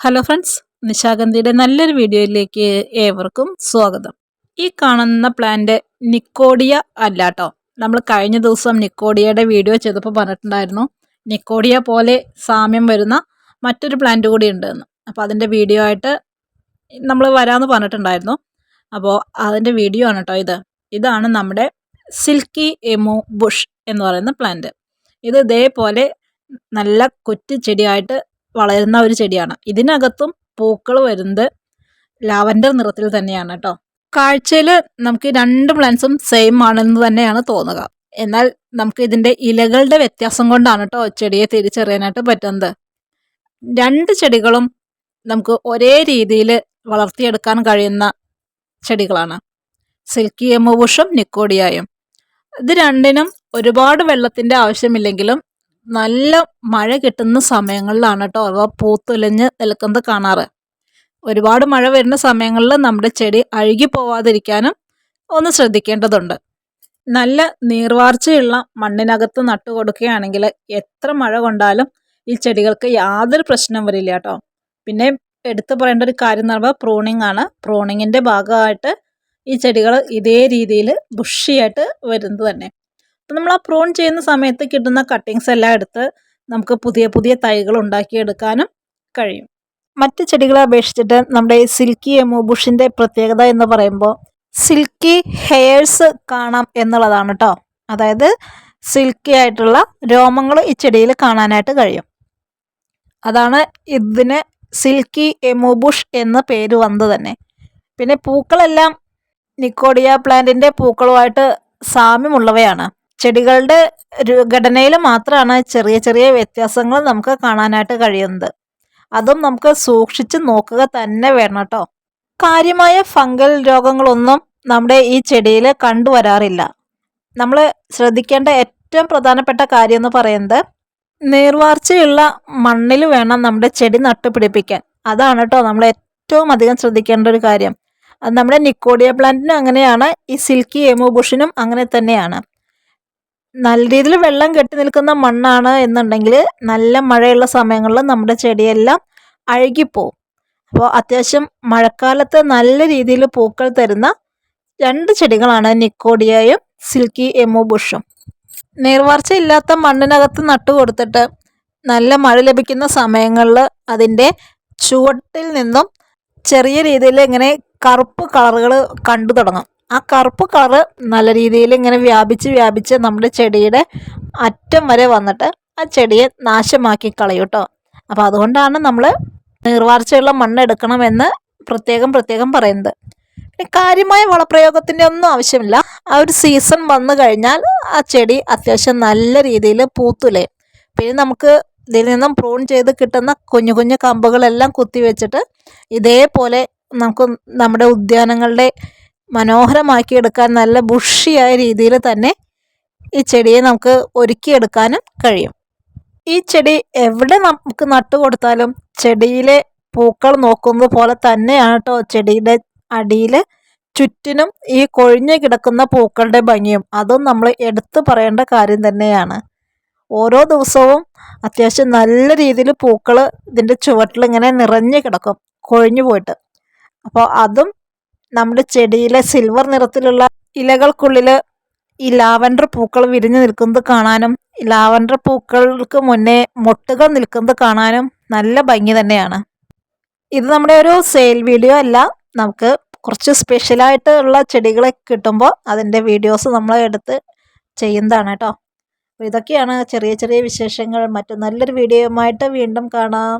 Hello friends നിശാഗന്ധിയുടെ നല്ലൊരു വീഡിയോയിലേക്ക് ഏവർക്കും സ്വാഗതം. ഈ കാണുന്ന പ്ലാന്റ് നിക്കോഡിയ അല്ലാട്ടോ നമ്മൾ കഴിഞ്ഞ ദിവസം നിക്കോഡിയയുടെ വീഡിയോ ചെയ്തപ്പോൾ പറഞ്ഞിട്ടുണ്ടായിരുന്നു നിക്കോഡിയ പോലെ സാമ്യം വരുന്ന മറ്റൊരു പ്ലാന്റ് കൂടി ഉണ്ടെന്ന്. അപ്പോൾ അതിന്റെ വീഡിയോ ആയിട്ട് നമ്മൾ വരാമെന്ന് പറഞ്ഞിട്ടുണ്ടായിരുന്നു. അപ്പോൾ അതിന്റെ വീഡിയോ ആണ് കേട്ടോ ഇത്. ഇതാണ് നമ്മുടെ സിൽക്കി എമു ബുഷ് എന്ന് പറയുന്ന പ്ലാന്റ് ഇത് ഇതേപോലെ നല്ല കൊച്ചു ചെടിയായിട്ട് വളരുന്ന ഒരു ചെടിയാണ്. ഇതിനകത്തും പൂക്കൾ വരുന്നത് ലാവൻഡർ നിറത്തിൽ തന്നെയാണ് കേട്ടോ കാഴ്ചയിൽ നമുക്ക് രണ്ട് പ്ലാന്റ്സും സെയിം ആണെന്ന് തന്നെയാണ് തോന്നുക. എന്നാൽ നമുക്ക് ഇതിന്റെ ഇലകളുടെ വ്യത്യാസം കൊണ്ടാണ് കേട്ടോ ചെടിയെ തിരിച്ചറിയാനായിട്ട് പറ്റുന്നത്. രണ്ട് ചെടികളും നമുക്ക് ഒരേ രീതിയിൽ വളർത്തിയെടുക്കാൻ കഴിയുന്ന ചെടികളാണ്. സിൽക്കി എമ്മുബുഷും നിക്കോഡിയായും. ഇത് രണ്ടിനും ഒരുപാട് വെള്ളത്തിന്റെ ആവശ്യമില്ലെങ്കിലും നല്ല മഴ കിട്ടുന്ന സമയങ്ങളിലാണ് കേട്ടോ അവ പൂത്തുലഞ്ഞ് നിൽക്കുന്നത് കാണാറ്. ഒരുപാട് മഴ വരുന്ന സമയങ്ങളിൽ നമ്മുടെ ചെടി അഴുകി പോവാതിരിക്കാനും ഒന്ന് ശ്രദ്ധിക്കേണ്ടതുണ്ട്. നല്ല നീർവാർച്ചയുള്ള മണ്ണിനകത്ത് നട്ടു കൊടുക്കുകയാണെങ്കിൽ എത്ര മഴ കൊണ്ടാലും ഈ ചെടികൾക്ക് യാതൊരു പ്രശ്നം വരില്ല കേട്ടോ പിന്നെ എടുത്തു പറയേണ്ട ഒരു കാര്യം എന്ന് പറയുമ്പോൾ പ്രൂണിങ് ആണ്. പ്രൂണിങ്ങിന്റെ ഭാഗമായിട്ട് ഈ ചെടികൾ ഇതേ രീതിയിൽ ബുഷിയായിട്ട് വരുന്നത് തന്നെ. അപ്പം നമ്മൾ ആ പ്രോൺ ചെയ്യുന്ന സമയത്ത് കിട്ടുന്ന കട്ടിങ്സ് എല്ലാം എടുത്ത് നമുക്ക് പുതിയ പുതിയ തൈകൾ ഉണ്ടാക്കിയെടുക്കാനും കഴിയും. മറ്റ് ചെടികളെ അപേക്ഷിച്ചിട്ട് നമ്മുടെ ഈ സിൽക്കി എമോബുഷിന്റെ പ്രത്യേകത എന്ന് പറയുമ്പോൾ സിൽക്കി ഹെയർസ് കാണാം എന്നുള്ളതാണ് കേട്ടോ അതായത് സിൽക്കി ആയിട്ടുള്ള രോമങ്ങൾ ഈ ചെടിയിൽ കാണാനായിട്ട് കഴിയും. അതാണ് ഇതിന് സിൽക്കി എമോബുഷ് എന്ന പേര് വന്നത് തന്നെ. പിന്നെ പൂക്കളെല്ലാം നിക്കോഡിയ പ്ലാന്റിന്റെ പൂക്കളുമായിട്ട് സാമ്യമുള്ളവയാണ്. ചെടികളുടെ ഘടനയിൽ മാത്രമാണ് ചെറിയ ചെറിയ വ്യത്യാസങ്ങൾ നമുക്ക് കാണാനായിട്ട് കഴിയുന്നത്. അതും നമുക്ക് സൂക്ഷിച്ച് നോക്കുക തന്നെ വേണം കേട്ടോ. കാര്യമായ ഫംഗൽ രോഗങ്ങളൊന്നും നമ്മുടെ ഈ ചെടിയിൽ കണ്ടുവരാറില്ല. നമ്മൾ ശ്രദ്ധിക്കേണ്ട ഏറ്റവും പ്രധാനപ്പെട്ട കാര്യം എന്ന് പറയുന്നത് നീർവാർച്ചയുള്ള മണ്ണിൽ വേണം നമ്മുടെ ചെടി നട്ടുപിടിപ്പിക്കാൻ. അതാണ് കേട്ടോ നമ്മൾ ഏറ്റവും അധികം ശ്രദ്ധിക്കേണ്ട ഒരു കാര്യം. അത് നമ്മുടെ നിക്കോഡിയ പ്ലാന്റിനും അങ്ങനെയാണ്. ഈ സിൽക്കി എമോ ബുഷിനും അങ്ങനെ തന്നെയാണ്. നല്ല രീതിയിൽ വെള്ളം കെട്ടി നിൽക്കുന്ന മണ്ണാണ് എന്നുണ്ടെങ്കിൽ നല്ല മഴയുള്ള സമയങ്ങളിൽ നമ്മുടെ ചെടിയെല്ലാം അഴുകിപ്പോവും. അപ്പോൾ അത്യാവശ്യം മഴക്കാലത്ത് നല്ല രീതിയിൽ പൂക്കൾ തരുന്ന രണ്ട് ചെടികളാണ് നിക്കോഡിയയും സിൽക്കി എമോ ബുഷും നീർവാർച്ച ഇല്ലാത്ത മണ്ണിനകത്ത് നട്ടു കൊടുത്തിട്ട് നല്ല മഴ ലഭിക്കുന്ന സമയങ്ങളിൽ അതിന്റെ ചുവട്ടിൽ നിന്നും ചെറിയ രീതിയിൽ ഇങ്ങനെ കറുപ്പ് കളറുകൾ കണ്ടു തുടങ്ങും. ആ കറുപ്പ് കളറ് നല്ല രീതിയിൽ ഇങ്ങനെ വ്യാപിച്ച് വ്യാപിച്ച് നമ്മുടെ ചെടിയുടെ അറ്റം വരെ വന്നിട്ട് ആ ചെടിയെ നാശമാക്കി കളയും കേട്ടോ അപ്പോൾ അതുകൊണ്ടാണ് നമ്മൾ നീർവാർച്ചയുള്ള മണ്ണ് എടുക്കണമെന്ന് പ്രത്യേകം പ്രത്യേകം പറയുന്നത്. കാര്യമായ വളപ്രയോഗത്തിന്റെ ഒന്നും ആവശ്യമില്ല. ആ ഒരു സീസൺ വന്നു കഴിഞ്ഞാൽ ആ ചെടി അത്യാവശ്യം നല്ല രീതിയിൽ പൂത്തുലേ പിന്നെ നമുക്ക് ഇതിൽ നിന്നും പ്രൂൺ ചെയ്ത് കിട്ടുന്ന കുഞ്ഞു കുഞ്ഞു കമ്പുകളെല്ലാം കുത്തി വെച്ചിട്ട് ഇതേപോലെ നമുക്ക് നമ്മുടെ ഉദ്യാനങ്ങളുടെ മനോഹരമാക്കിയെടുക്കാൻ നല്ല ബുഷിയായ രീതിയിൽ തന്നെ ഈ ചെടിയെ നമുക്ക് ഒരുക്കിയെടുക്കാനും കഴിയും. ഈ ചെടി എവിടെ നമുക്ക് നട്ടു കൊടുത്താലും ചെടിയിലെ പൂക്കൾ നോക്കുന്നത് പോലെ തന്നെയാണ് കേട്ടോ ചെടിയുടെ അടിയിൽ ചുറ്റിനും ഈ കൊഴിഞ്ഞു കിടക്കുന്ന പൂക്കളുടെ ഭംഗിയും. അതും നമ്മൾ എടുത്തു പറയേണ്ട കാര്യം തന്നെയാണ്. ഓരോ ദിവസവും അത്യാവശ്യം നല്ല രീതിയിൽ പൂക്കൾ ഇതിന്റെ ചുവട്ടിൽ ഇങ്ങനെ നിറഞ്ഞു കിടക്കും കൊഴിഞ്ഞു പോയിട്ട്. അപ്പോൾ അതും നമ്മുടെ ചെടിയിലെ സിൽവർ നിറത്തിലുള്ള ഇലകൾക്കുള്ളിൽ ഈ ലാവൻഡർ പൂക്കൾ വിരിഞ്ഞു നിൽക്കുന്നത് കാണാനും ലാവൻഡർ പൂക്കൾക്ക് മുന്നേ മൊട്ടുകൾ നിൽക്കുന്നത് കാണാനും നല്ല ഭംഗി തന്നെയാണ്. ഇത് നമ്മുടെ ഒരു സെയിൽ വീഡിയോ അല്ല. നമുക്ക് കുറച്ച് സ്പെഷ്യലായിട്ട് ഉള്ള ചെടികളെ കിട്ടുമ്പോൾ അതിന്റെ വീഡിയോസ് നമ്മൾ എടുത്ത് ചെയ്യുന്നതാണ് കേട്ടോ. ഇതൊക്കെയാണ് ചെറിയ ചെറിയ വിശേഷങ്ങൾ. മറ്റു നല്ലൊരു വീഡിയോയുമായിട്ട് വീണ്ടും കാണാം.